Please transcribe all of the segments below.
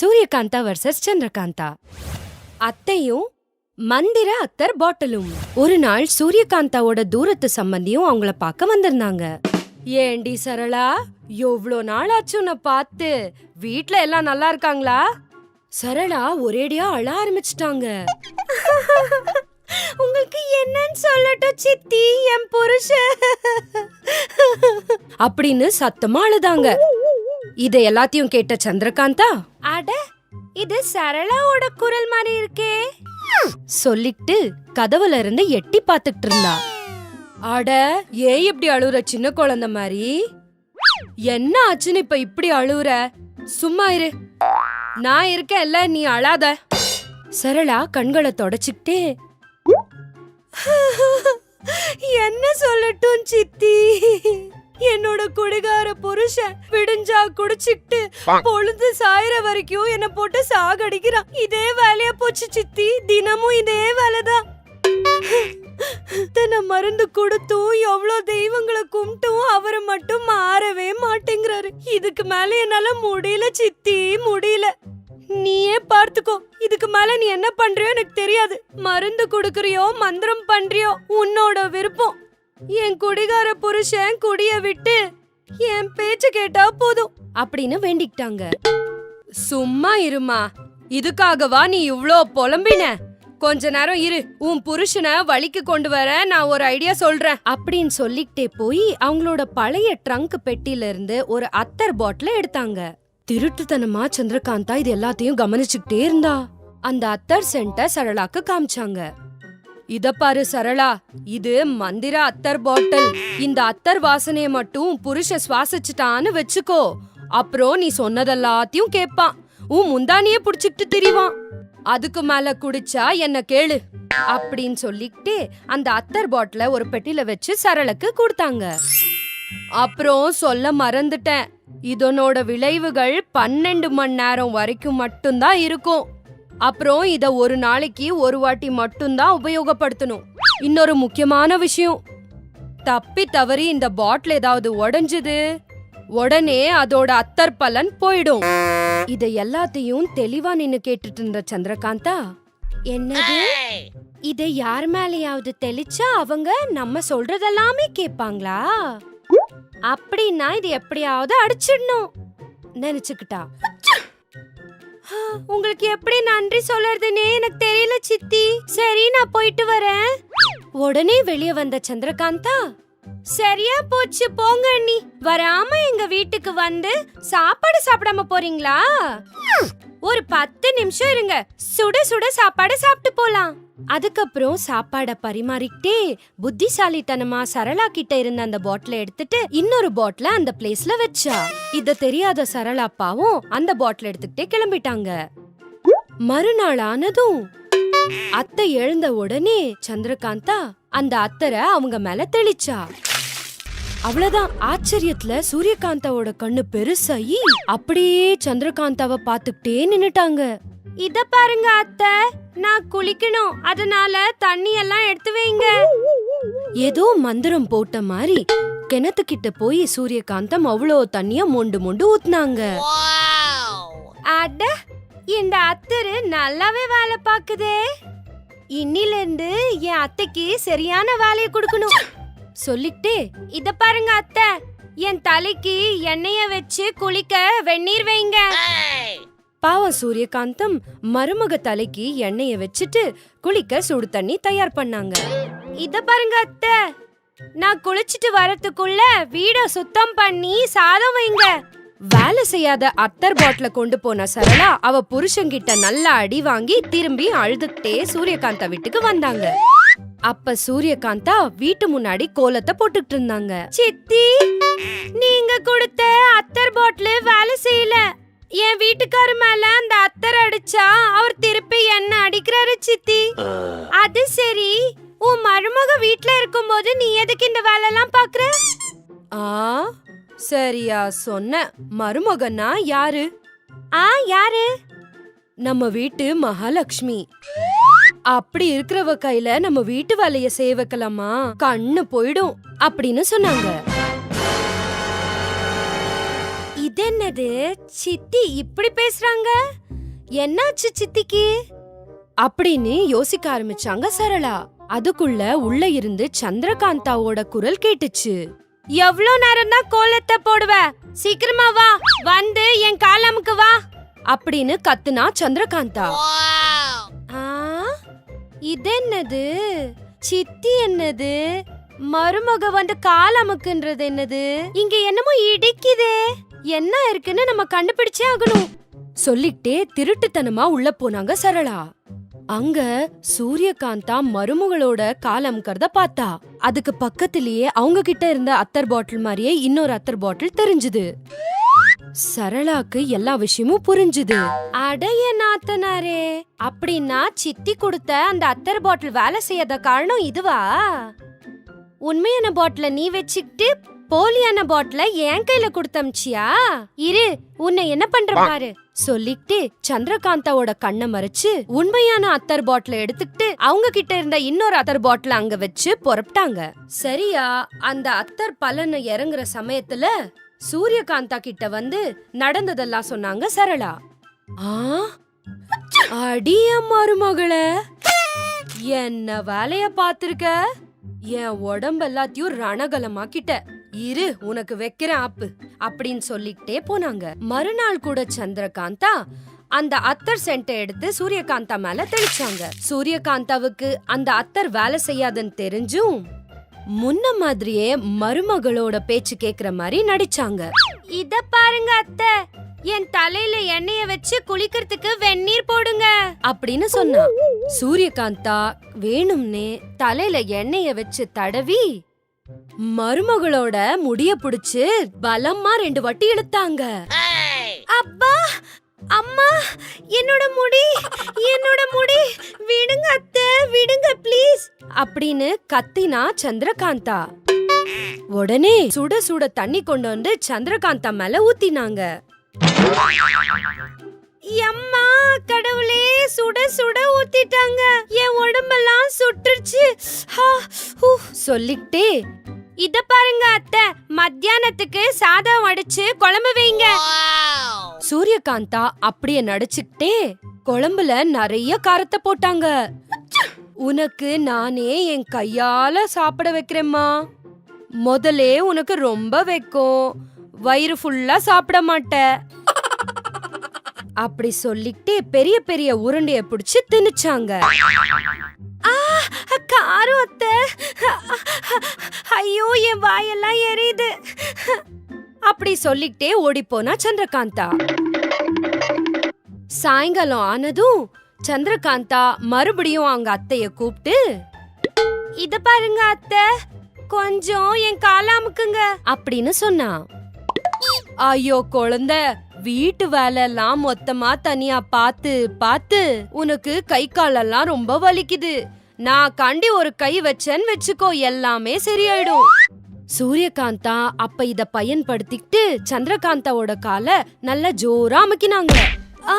Suryakantha versus Chandrakanta. அத்தையும் மந்திர அத்தர் பாட்டிலும். ஒரு நாள் சூரியகாந்தாவோட தூரத்து சம்பந்தியும் அவங்கள பார்க்க வந்திருந்தாங்க. ஏண்டி சரளா எவ்வளோ நாள் ஆச்சு உன்னை பார்த்து? வீட்ல எல்லாம் நல்லா இருக்காங்களா? சரளா ஒரேடியா அழ ஆரம்பிச்சிட்டாங்க. உங்களுக்கு என்னன்னு சொல்லட்டும் சித்தி என் புருஷ அப்படின்னு சத்தமா அழுதாங்க. இத எல்லாத்தையும் கேட்ட சந்திரகாந்தா அட இது சரளாவோட குரல் மாதிரி இருக்கே. சொல்லிட்டு கதவுல இருந்து எட்டி பாத்துட்டு இருந்தா. அட ஏன் இப்படி அழுகுற சின்ன குழந்தை மாதிரி? என்ன ஆச்சுன்னு இப்ப இப்படி அழுகுற சும்மா இரு. நான் இருக்கேன்ல நீ அழாத. சரளா கண்களை தொடச்சுக்கிட்டே என்ன சொல்லட்டும் சித்தி? என்னோட குடிகார புருஷன் விடிஞ்சா குடிச்சிட்டு பொழுது சாயற வரைக்கும் என்ன போட்டு சாகடிக்கிறான். இதே வேலையா போச்சு சித்தி. தினமும் இதே வேலைதான். இத்தனை மருந்து கொடுத்தும் எவ்வளவு தெய்வங்களை கும்பிட்டும் அவரை மட்டும் மாறவே மாட்டேங்கிறாரு. இதுக்கு மேல என்னால முடியல சித்தி முடியல. நீயே பார்த்துக்கோ. இதுக்கு மேல நீ என்ன பண்றியோ எனக்கு தெரியாது. மருந்து கொடுக்கறியோ மந்திரம் பண்றியோ உன்னோட விருப்பம். என் குடிகார புருஷன் குடிய விட்டு என் பேச்சு கேட்டா போதும் அப்படின்னு வேண்டிக்கிட்டாங்க. சும்மா இருமா இதுக்காகவா நீ இவ்ளோ புலம்பின? கொஞ்ச நேரம் இரு உன் புருஷனை வழிக்கு கொண்டு வர நான் ஒரு ஐடியா சொல்றேன். அப்படின்னு சொல்லிக்கிட்டே போய் அவங்களோட பழைய ட்ரங்க் பெட்டில இருந்து ஒரு அத்தர் பாட்டில எடுத்தாங்க. திருட்டுத்தனமா சந்திரகாந்தா இது எல்லாத்தையும் கவனிச்சுக்கிட்டே இருந்தா. அந்த அத்தர் சென்ட சரளாக்கு காமிச்சாங்க. இத பாரு சரளா இது மந்திர அத்தர் பாட்டில். இந்த அத்தர் வாசனைய மட்டும் புருஷ சுவாசிச்சுட்டான்னு வச்சுக்கோ. அப்புறம் நீ சொன்னதெல்லாத்தையும் கேப்பான். உன் முந்தானியே புடிச்சுக்கிட்டு திரிவான். அதுக்கு மேல குடிச்சா என்ன கேளு? அப்படின்னு சொல்லிக்கிட்டே அந்த அத்தர் பாட்டில ஒரு பெட்டில வச்சு சரளுக்கு கொடுத்தாங்க. அப்புறம் சொல்ல மறந்துட்டேன். இதனோட விளைவுகள் பன்னெண்டு மணி நேரம் வரைக்கும் மட்டும்தான் இருக்கும். அப்புறம் இத ஒரு நாளைக்கு ஒரு வாட்டி மட்டும்தான் உபயோகப்படுத்தணும். இன்னொரு முக்கியமான விஷயம். தப்பி தவறி இந்த பாட்டில் ஏதாவது உடஞ்சது உடனே அதோட அத்தர் பலன் போயிடும். இத எல்லாத்தையும் தெளிவா நின்னு கேட்டுட்டு இருந்த சந்திரகாந்தா என்னது? இத யார் மேலயாவது தெளிச்சா அவங்க நம்ம சொல்றதெல்லாமே கேப்பாங்களா அப்படின்னா இது எப்படியாவது அடிச்சிடணும். நினைச்சுக்கிட்டா. உங்களுக்கு எப்படி நன்றி சொல்றதுன்னே எனக்கு தெரியல சித்தி. சரி நான் போயிட்டு வரேன். உடனே வெளியே வந்த சந்திரகாந்தா சரியா போச்சு போங்க அண்ணி. வராம எங்க வீட்டுக்கு வந்து சாப்பாடு சாப்பிடாம போறீங்களா? ஒரு பத்து நிமிஷம் இருங்க. சுட சுட சாப்பாடு சாப்பிட்டு போலாம். அதுக்கப்புறம் சாப்பாட பரிமாறிக்கிட்டே புத்திசாலித்தனமா சரளா கிட்ட இருந்த அந்த பாட்டில எடுத்துட்டு இன்னொரு பாட்டில அந்த பிளேஸ்ல வச்சா. இத தெரியாத சரளா அப்பாவும் அந்த பாட்டில் எடுத்துக்கிட்டே கிளம்பிட்டாங்க. மறுநாள் ஆனதும் அத்தை எழுந்த உடனே சந்திரகாந்தா அந்த அத்தரை அவங்க மேல தெளிச்சா. அவ்வளவுதான். ஆச்சரியத்துல சூரியகாந்தாவோட கண்ணு பெருசாயி அப்படியே சந்திரகாந்தாவ பாத்துக்கிட்டே நின்னுட்டாங்க. இத பாருங்க அத்தை. நான் குளிக்கணும். அதனால தண்ணி எல்லாம் எடுத்து வைங்க. ஏதோ மந்திரம் போட்ட மாதிரி கிணத்துக்கிட்ட போய் சூரியகாந்தம் அவ்வளோ தண்ணிய மொண்டு மொண்டு ஊத்துனாங்க. அட இந்த அத்தரு நல்லாவே வேலை பாக்குதே இன்னில இருந்து என் அத்தைக்கு சரியான வேலையை கொடுக்கணும். சொல்லிட்டே இத பாருங்க அத்தை. என் தலைக்கு எண்ணெய வச்சு குளிக்க வெந்நீர் வைங்க. பாவம் சூரியகாந்தம் மருமக தலைக்கு எண்ணெய வச்சுட்டு குளிக்க சுடு தண்ணி தயார் பண்ணாங்க. இத பாருங்க அத்தை. நான் குளிச்சிட்டு வரதுக்குள்ள வீட சுத்தம் பண்ணி சாதம் வைங்க. வேலை செய்யாத அத்தர் பாட்டில கொண்டு போன சரளா அவ புருஷன்கிட்ட நல்லா அடி வாங்கி திரும்பி அழுதுகிட்டே சூரியகாந்தா வீட்டுக்கு வந்தாங்க. அப்ப சூரியகாந்தா வீட்டு முன்னாடி கோலத்தை போட்டுட்டு இருந்தாங்க. சித்தி நீங்க கொடுத்த அத்தர் பாட்டில் வேலை செய்யல. என் வீட்டுக்காரு மேல அந்த அத்தர் அடிச்சா அவர் திருப்பி என்ன அடிக்கிறாரு சித்தி? அது சரி. உன் மருமக வீட்ல இருக்கும்போது நீ எதுக்கு இந்த வேலைலாம் பாக்குற? ஆ சரியா சொன்ன. மருமகனா யாரு? ஆ யாரு? நம்ம வீட்டு மகாலட்சுமி அப்படி இருக்கிறவ கையில நம்ம வீட்டு வேலைய செய்ய வைக்கலாமா? கண்ணு போயிடும் அப்படின்னு சொன்னாங்க. இதென்னது? சித்தி இப்படி பேசுறாங்க? என்னாச்சு சித்திக்கு? அப்படின்னு யோசிக்க ஆரம்பிச்சாங்க சரளா. அதுக்குள்ள உள்ள இருந்து சந்திரகாந்தாவோட குரல் கேட்டுச்சு. எவ்வளோ நேரம் தான் கோலத்தை போடுவ? சீக்கிரமா வா வந்து என் காலமுக்கு வா அப்படின்னு கத்துனா சந்திரகாந்தா. இதென்னது? சித்தி என்னது? மருமக வந்து கால் அமுக்குன்றது என்னது? இங்க என்னமோ இடிக்குதே. என்ன இருக்குன்னு நம்ம கண்டுபிடிச்சே ஆகணும். சொல்லிக்கிட்டே திருட்டுத்தனமா உள்ள போனாங்க சரளா. அங்க சூரியகாந்தா மருமகளோட கால் அமுக்கிறத பார்த்தா. அதுக்கு பக்கத்திலேயே அவங்க கிட்ட இருந்த அத்தர் பாட்டில் மாதிரியே இன்னொரு அத்தர் பாட்டில் தெரிஞ்சுது. சரளாக்கு எல்லா விஷயமும் புரிஞ்சுது. அடைய நாத்தனாரே அப்படின்னா சித்தி கொடுத்த அந்த அத்தர் பாட்டில் வேலை செய்யாத காரணம் இதுவா? உண்மையான பாட்டில நீ வச்சுக்கிட்டு போலியான பாட்டில என் கையில கொடுத்தமிச்சியா இரு உன்னை என்ன பண்ற பாரு. சொல்லிட்டு சந்திரகாந்தாவோட கண்ணை மறைச்சு உண்மையான அத்தர் பாட்டில எடுத்துக்கிட்டு அவங்க கிட்ட இருந்த இன்னொரு அத்தர் பாட்டில அங்க வச்சு புறப்பட்டாங்க சரியா அந்த அத்தர் பலன் இறங்குற சமயத்துல சூரியகாந்தா கிட்ட வந்து நடந்ததெல்லாம் சொன்னாங்க சரளா. ஆ? அடிய மருமகளே. என்ன வேலைய பாத்திருக்க என் உடம்பு எல்லாத்தையும் ரணகலமாக்கிட்ட இரு உனக்கு வைக்கிறேன் ஆப்பு. அப்படின்னு சொல்லிக்கிட்டே போனாங்க. மறுநாள் கூட சந்திரகாந்தா அந்த அத்தர் சென்ட்டை எடுத்து சூரியகாந்தா மேல தெளிச்சாங்க. சூரியகாந்தாவுக்கு அந்த அத்தர் வேலை செய்யாதுன்னு தெரிஞ்சும் முன்ன மாதிரியே மருமகளோட பேச்சு கேக்குற மாதிரி நடிச்சாங்க. இத பாருங்க அத்தை. என் தலையில எண்ணெய வச்சு குளிக்கிறதுக்கு வெந்நீர் போடுங்க. அப்படின்னு சொன்னா. சூரியகாந்தா வேணும்னே தலையில எண்ணெய வச்சு தடவி மருமகளோட முடிய புடிச்சு பலமா ரெண்டு வட்டி இழுத்தாங்க. அப்பா! அம்மா! என்னோட முடி! என்னோட முடி! விடுங்க அத்தை. விடுங்க ப்ளீஸ் அப்படின்னு கத்தினா சந்திரகாந்தா. உடனே சுட சுட தண்ணி கொண்டு வந்து சந்திரகாந்தா மேல ஊத்தினாங்க. எம்மா கடவுளே சுட சுட ஊத்திட்டாங்க. என் உடம்பெல்லாம் சுட்டுருச்சு ஹா, ஹூ, சொல்லிட்டே இத பாருங்க அத்தை. மத்தியானத்துக்கு சாதம் வடிச்சு குழம்பு வைங்க. சூரியகாந்தா அப்படியே நடிச்சுக்கிட்டே குழம்புல நிறைய காரத்தை போட்டாங்க. உனக்கு நானே என் கையால சாப்பிட வைக்கிறேம்மா. முதலே உனக்கு ரொம்ப வைக்கும். வயிறு ஃபுல்லா சாப்பிட மாட்ட. அப்படி சொல்லிட்டு பெரிய பெரிய உருண்டைய பிடிச்சு திணிச்சாங்க காரம் அத்தை. ஐயோ என் வாயெல்லாம் எரியுது. அப்படி சொல்லிக்கிட்டே ஓடி போனா சந்திரகாந்தா. சாயங்காலம் ஆனதும் சந்திரகாந்தா மறுபடியும் அவங்க அத்தைய கூப்பிட்டு இத பாருங்க அத்தை கொஞ்சம் என் காலாமுக்குங்க அப்படின்னு சொன்னா. ஐயோ குழந்த வீட்டு வேலை எல்லாம் மொத்தமா தனியா பார்த்து பார்த்து உனக்கு கை காலெல்லாம் ரொம்ப வலிக்குது. நான் கண்டி ஒரு கை வச்சேன்னு வச்சுக்கோ எல்லாமே சரியாயிடும். சூரியகாந்தா அப்ப இத பயன்படுத்திக்கிட்டு சந்திரகாந்தாவோட காலை நல்லா ஜோரா அமுக்கினாங்க. ஆ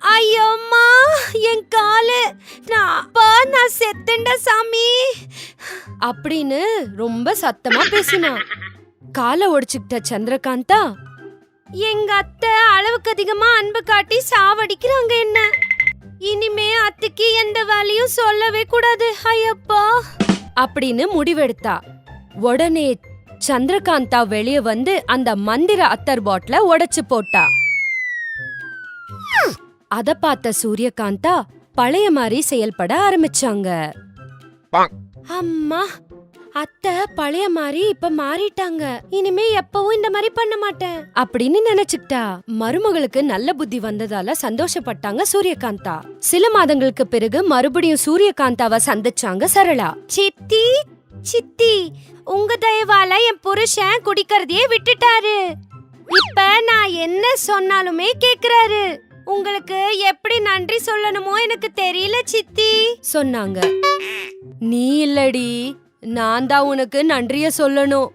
ஐயோம்மா என் காலு நான் அப்பா நான் செத்தேன்டா சாமி. அப்படின்னு ரொம்ப சத்தமா பேசினான். காலை ஒடிச்சுக்கிட்ட சந்திரகாந்தா எங்க அத்தை அளவுக்கு அதிகமா அன்பு காட்டி சாவடிக்கிறாங்க என்ன? இனிமே அத்தைக்கு எந்த வேலையும் சொல்லவே கூடாது ஐயப்பா. அப்படின்னு முடிவெடுத்தா. உடனே சந்திரகாந்தா வெளிய வந்து அந்த மந்திர அத்தர் பாட்டில உடைச்சு போட்டா. அத பார்த்த சூரியகாந்தா பழைய மாதிரி செயல்பட ஆரம்பிச்சாங்க. அம்மா அத்தை பழைய மாதிரி இப்ப மாறிட்டாங்க. இனிமே எப்பவும் இந்த மாதிரி பண்ண மாட்டேன். அப்படின்னு நினைச்சுக்கிட்டா மருமகளுக்கு நல்ல புத்தி வந்ததால சந்தோஷப்பட்டாங்க சூரியகாந்தா. சில மாதங்களுக்கு பிறகு மறுபடியும் சூரியகாந்தாவை சந்திச்சாங்க சரளா. சித்தி சித்தி உங்க தயவால என் புருஷன் குடிக்கிறதையே விட்டுட்டாரு. இப்ப நான் என்ன சொன்னாலுமே கேக்குறாரு. உங்களுக்கு எப்படி நன்றி சொல்லணுமோ எனக்கு தெரியல சித்தி. சொன்னாங்க. நீ இல்லடி நான் தான் உனக்கு நன்றிய சொல்லணும்.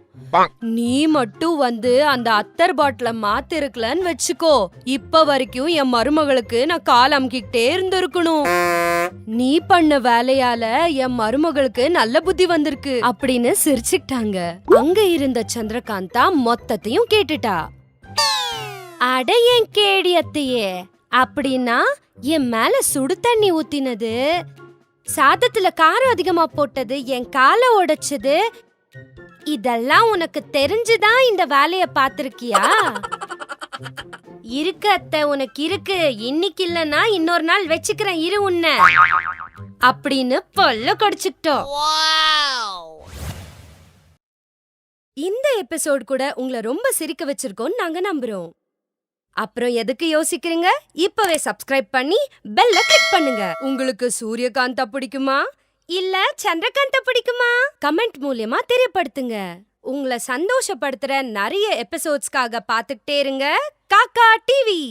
நீ மட்டும் வந்து அந்த அத்தர் பாட்டில மாத்திருக்கலன்னு வச்சுக்கோ. இப்ப வரைக்கும் என் மருமகளுக்கு நான் கால் அமுக்கிக்கிட்டே இருந்திருக்கணும். நீ பண்ண வேலையால என் மருமகளுக்கு நல்ல புத்தி வந்திருக்கு அப்படின்னு சிரிச்சுக்கிட்டாங்க. அங்க இருந்த சந்திரகாந்தா மொத்தத்தையும் கேட்டுட்டா. அட என் கேடி அத்தையே அப்படின்னா என் மேல சுடு தண்ணி ஊத்தினது சாதத்துல காரம் அதிகமா போட்டது என் காலை உடைச்சது இதெல்லாம் உனக்கு தெரிஞ்சுதான் இந்த வேலைய பாத்திருக்கியா இருக்கு அத்தை உனக்கு இருக்கு. இன்னைக்கு இல்லனா இன்னொரு நாள் வச்சுக்கிறேன் இரு உன்னை. அப்படின்னு பல்ல கடிச்சுக்கிட்டோம் இந்த எபிசோட் கூட உங்களை ரொம்ப சிரிக்க வச்சிருக்கோம்னு நாங்க நம்புறோம். அப்புறம் எதுக்கு யோசிக்கிறீங்க? இப்பவே சப்ஸ்கிரைப் பண்ணி பெல்ல கிளிக் பண்ணுங்க. உங்களுக்கு சூரியகாந்தா பிடிக்குமா? இல்ல சந்திரகாந்தா பிடிக்குமா? கமெண்ட் மூலியமா தெரியப்படுத்துங்க. உங்களை சந்தோஷப்படுத்துற நிறைய எபிசோட்ஸ்க்காக பாத்துக்கிட்டே இருங்க. காக்கா டிவி